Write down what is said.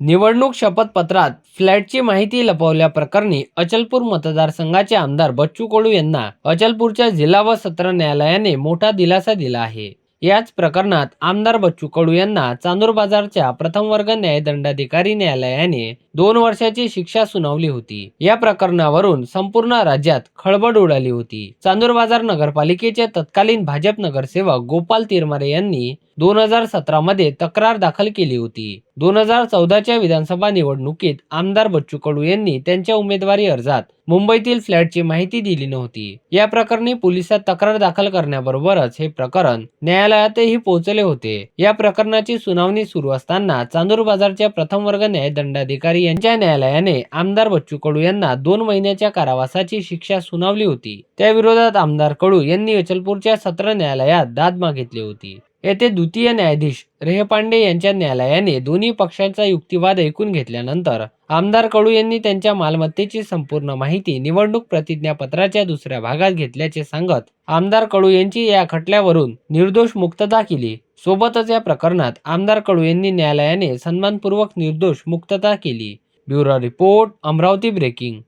निवडणूक शपथपत्रात फ्लॅटची माहिती लपवल्याप्रकरणी अचलपूर मतदारसंघाचे आमदार बच्चू कडू यांना अचलपूरच्या जिल्हा व सत्र न्यायालयाने मोठा दिलासा दिला आहे. याच प्रकरणात आमदार बच्चू कडू यांना चांदूर बाजारच्या प्रथम वर्ग न्यायदंडाधिकारी न्यायालयाने दोन वर्षाची शिक्षा सुनावली होती. या प्रकरणावरून संपूर्ण राज्यात खळबळ उडाली होती. चांदूर बाजार नगरपालिकेचे तत्कालीन भाजप नगरसेवक गोपाल तिरमारे यांनी दोन हजार सतरा मध्ये तक्रार दाखल केली होती. दोन हजार चौदाच्या विधानसभा निवडणुकीत आमदार बच्चू कडू यांनी त्यांच्या उमेदवारी अर्जात मुंबईतील फ्लॅटची माहिती दिली नव्हती. या प्रकरणी पोलिसात तक्रार दाखल करण्याबरोबरच हे प्रकरण न्यायालयातही पोहोचले होते. या प्रकरणाची सुनावणी सुरू असताना चांदूर बाजारच्या प्रथम वर्ग न्यायदंडाधिकारी यांच्या न्यायालयाने आमदार बच्चू कडू यांना दोन महिन्याच्या कारावासाची शिक्षा सुनावली होती. त्या विरोधात आमदार कडू यांनी अचलपूरच्या सत्र न्यायालयात दाद मागितली होती. येथे द्वितीय न्यायाधीश रेहपांडे यांच्या न्यायालयाने दोन्ही पक्षांचा युक्तिवाद ऐकून घेतल्यानंतर आमदार कडू यांनी त्यांच्या मालमत्तेची संपूर्ण माहिती निवडणूक प्रतिज्ञापत्राच्या दुसऱ्या भागात घेतल्याचे सांगत आमदार कडू यांची या खटल्यावरून निर्दोष मुक्तता केली. सोबतच या प्रकरणात आमदार कडू यांनी न्यायालयाने सन्मानपूर्वक निर्दोष मुक्तता केली. Bureau report Amravati breaking.